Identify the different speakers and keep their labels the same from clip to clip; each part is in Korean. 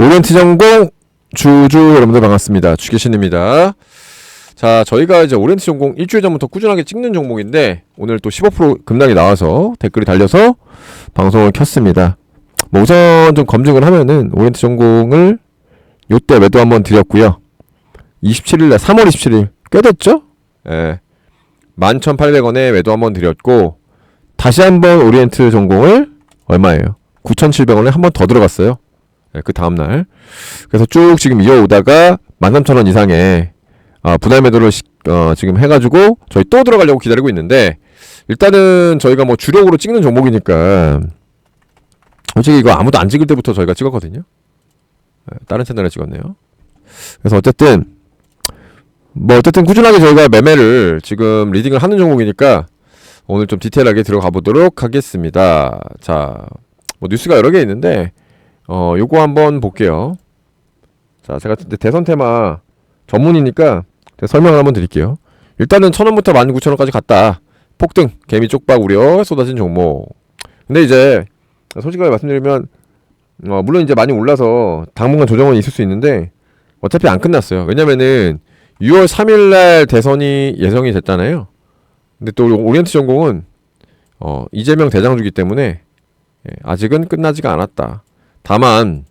Speaker 1: 오리엔트 전공 주주 여러분들 반갑습니다. 주계신입니다. 자, 저희가 이제 오리엔트 전공 일주일 전부터 꾸준하게 찍는 종목인데 오늘 또 15% 급락이 나와서 댓글이 달려서 방송을 켰습니다. 뭐 우선 좀 검증을 하면은 오리엔트 전공을 요때 매도 한번 드렸고요. 27일날 3월 27일 꽤 됐죠? 예. 11,800원에 매도 한번 드렸고 다시 한번 오리엔트 전공을 얼마예요? 9,700원에 한번 더 들어갔어요. 예, 그 다음날. 그래서 쭉 지금 이어오다가 13,000원 이상의 아, 분할 매도를 시, 어, 지금 해가지고 저희 또 들어가려고 기다리고 있는데 일단은 저희가 뭐 주력으로 찍는 종목이니까 솔직히 이거 아무도 안 찍을 때부터 저희가 찍었거든요. 예, 다른 채널에 찍었네요. 그래서 어쨌든 뭐 어쨌든 꾸준하게 저희가 매매를 지금 리딩을 하는 종목이니까 오늘 좀 디테일하게 들어가 보도록 하겠습니다. 자, 뭐 뉴스가 여러 개 있는데 어 요거 한번 볼게요. 자, 제가 대선 테마 전문이니까 설명을 한번 드릴게요. 일단은 천 원부터 만 구천 원까지 갔다. 폭등, 개미 쪽박 우려 쏟아진 종목. 근데 이제 솔직하게 말씀드리면 어 물론 이제 많이 올라서 당분간 조정은 있을 수 있는데 어차피 안 끝났어요. 왜냐면은 6월 3일 날 대선이 예정이 됐잖아요. 근데 또 오리엔트 전공은 어 이재명 대장주기 때문에 예, 아직은 끝나지가 않았다. 다만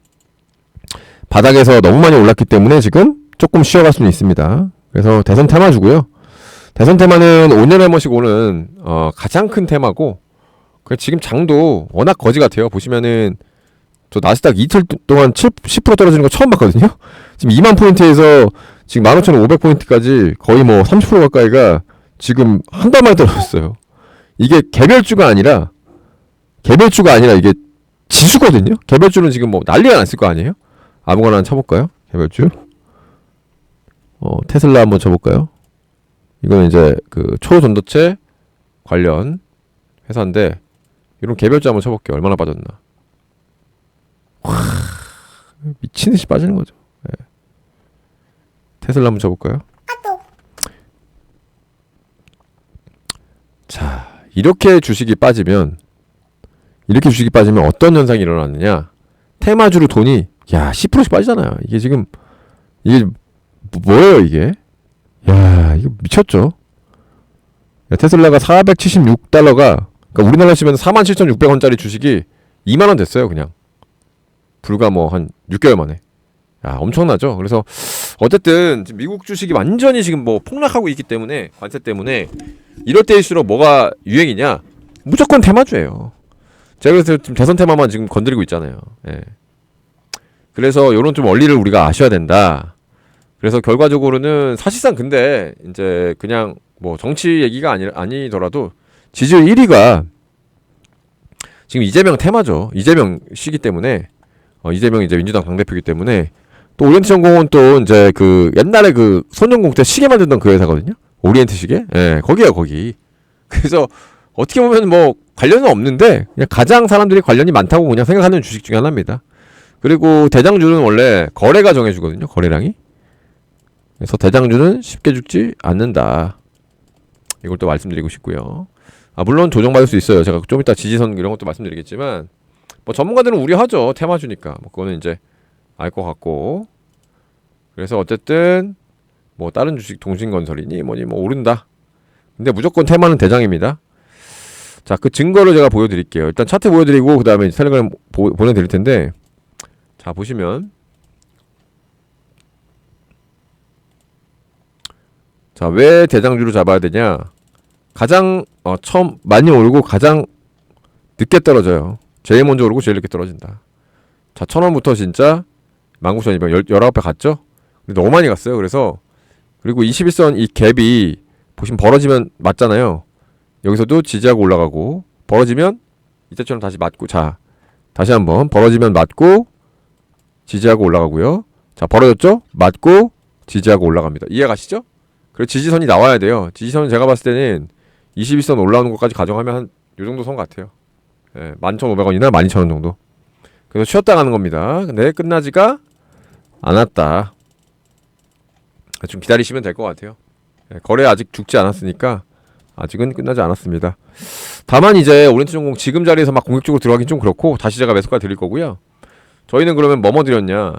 Speaker 1: 바닥에서 너무 많이 올랐기 때문에 지금 조금 쉬어갈 수는 있습니다. 그래서 대선 테마주고요. 대선 테마는 5년에 한 번씩 오는 어, 가장 큰 테마고 그 지금 장도 워낙 거지 같아요. 보시면은 저 나스닥 이틀 동안 7, 10% 떨어지는 거 처음 봤거든요. 지금 2만 포인트에서 지금 15,500포인트까지 거의 뭐 30% 가까이가 지금 한 달 만에 떨어졌어요. 이게 개별주가 아니라 개별주가 아니라 이게 지수거든요. 개별주는 지금 뭐 난리가 났을 거 아니에요? 아무거나 하나 쳐볼까요? 개별주. 어 테슬라 한번 쳐볼까요? 이거는 이제 그 초전도체 관련 회사인데 이런 개별주 한번 쳐볼게요. 얼마나 빠졌나? 와 미친 듯이 빠지는 거죠. 예. 테슬라 한번 쳐볼까요? 자 이렇게 주식이 빠지면 이렇게 주식이 빠지면 어떤 현상이 일어나느냐? 테마주로 돈이 야 10%씩 빠지잖아요. 이게 지금 이게 뭐- 뭐예요 이게? 야 이거 미쳤죠? 야, 테슬라가 476달러가 그러니까 우리나라 치면 47,600원짜리 주식이 2만 원 됐어요 그냥 불과 뭐 한 6개월 만에 야 엄청나죠? 그래서 어쨌든 지금 미국 주식이 완전히 지금 뭐 폭락하고 있기 때문에 관세 때문에 이럴 때일수록 뭐가 유행이냐? 무조건 테마주예요. 제가 그래서 지금 대선 테마만 지금 건드리고 있잖아요. 예. 그래서 요런 좀 원리를 우리가 아셔야 된다. 그래서 결과적으로는 사실상 근데 이제 그냥 뭐 정치 얘기가 아니 아니더라도 지지율 1위가 지금 이재명 테마죠. 이재명 시기 때문에 어, 이재명 이제 민주당 당 대표기 때문에 또 오리엔트 전공은 또 이제 그 옛날에 그 손전공 때 시계 만들던 그 회사거든요. 오리엔트 시계. 예, 거기야 거기. 그래서 어떻게 보면 뭐 관련은 없는데 그냥 가장 사람들이 관련이 많다고 그냥 생각하는 주식 중에 하나입니다. 그리고 대장주는 원래 거래가 정해주거든요. 거래량이. 그래서 대장주는 쉽게 죽지 않는다. 이걸 또 말씀드리고 싶고요. 아 물론 조정받을 수 있어요. 제가 좀 이따 지지선 이런 것도 말씀드리겠지만 뭐 전문가들은 우려하죠. 테마주니까. 뭐 그거는 이제 알 것 같고. 그래서 어쨌든 뭐 다른 주식 동신건설이니 뭐니 뭐 오른다. 근데 무조건 테마는 대장입니다. 자, 그 증거를 제가 보여드릴게요. 일단 차트 보여드리고 그 다음에 텔레그램 보, 보내드릴 텐데 자 보시면 자 왜 대장주를 잡아야 되냐? 가장 어, 처음 많이 오르고 가장 늦게 떨어져요. 제일 먼저 오르고 제일 늦게 떨어진다. 자, 천 원부터 진짜 19,200, 19배 갔죠? 근데 너무 많이 갔어요. 그래서 그리고 21선 이 갭이 보시면 벌어지면 맞잖아요. 여기서도 지지하고 올라가고 벌어지면 이때처럼 다시 맞고 자 다시 한번 벌어지면 맞고 지지하고 올라가고요. 자 벌어졌죠? 맞고 지지하고 올라갑니다. 이해가시죠? 그리고 지지선이 나와야 돼요. 지지선은 제가 봤을 때는 21선 올라오는 것까지 가정하면 한 요 정도 선 같아요. 예, 11,500원이나 12,000원 정도. 그래서 쉬었다 가는 겁니다. 근데 끝나지가 않았다. 좀 기다리시면 될 것 같아요. 예, 거래 아직 죽지 않았으니까 아직은 끝나지 않았습니다. 다만 이제 오렌지 전공 지금 자리에서 막 공격적으로 들어가긴 좀 그렇고 다시 제가 매수가 드릴 거고요. 저희는 그러면 뭐뭐 드렸냐?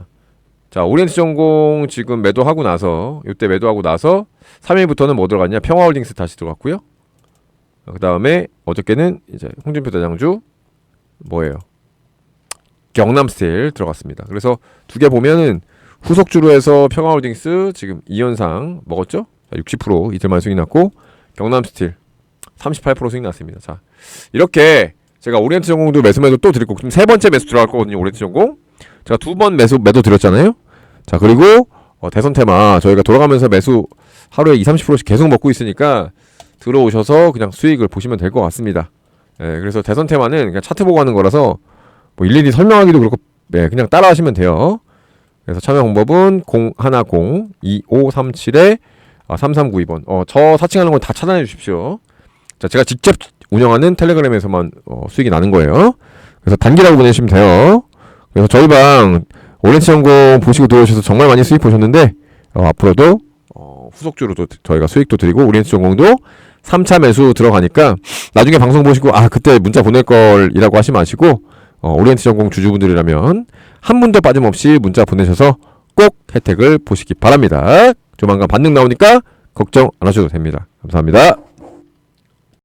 Speaker 1: 자, 오리엔트 전공 지금 매도하고 나서 이때 매도하고 나서 3일부터는 뭐 들어갔냐? 평화홀딩스 다시 들어갔고요. 그 다음에 어저께는 이제 홍준표 대장주 뭐예요? 경남스틸 들어갔습니다. 그래서 두 개 보면은 후속주로 해서 평화홀딩스 지금 이현상 먹었죠? 자, 60% 이틀 만에 수익 났고 경남스틸 38% 수익 났습니다. 자 이렇게 제가 오리엔트 전공도 매수 매도 또 드리고 지금 세 번째 매수 들어갈 거거든요. 오리엔트 전공 제가 두 번 매수 매도 드렸잖아요. 자 그리고 어, 대선 테마 저희가 돌아가면서 매수 하루에 2, 30%씩 계속 먹고 있으니까 들어오셔서 그냥 수익을 보시면 될 것 같습니다. 예, 그래서 대선 테마는 그냥 차트 보고 하는 거라서 뭐 일일이 설명하기도 그렇고 네, 그냥 따라하시면 돼요. 그래서 참여 방법은 010-2537에 아, 3392번. 어, 저 사칭하는 건 다 차단해 주십시오. 자, 제가 직접 운영하는 텔레그램에서만 어, 수익이 나는 거예요. 그래서 단기라고 보내시면 돼요. 그래서 저희 방 오렌지 전공 보시고 들어오셔서 정말 많이 수익 보셨는데 어, 앞으로도 어, 후속주로도 저희가 수익도 드리고 오렌지 전공도 3차 매수 들어가니까 나중에 방송 보시고 아 그때 문자 보낼 걸이라고 하지 마시고 어, 오리엔트 전공 주주분들이라면 한 분도 빠짐없이 문자 보내셔서 꼭 혜택을 보시기 바랍니다. 조만간 반등 나오니까 걱정 안 하셔도 됩니다. 감사합니다.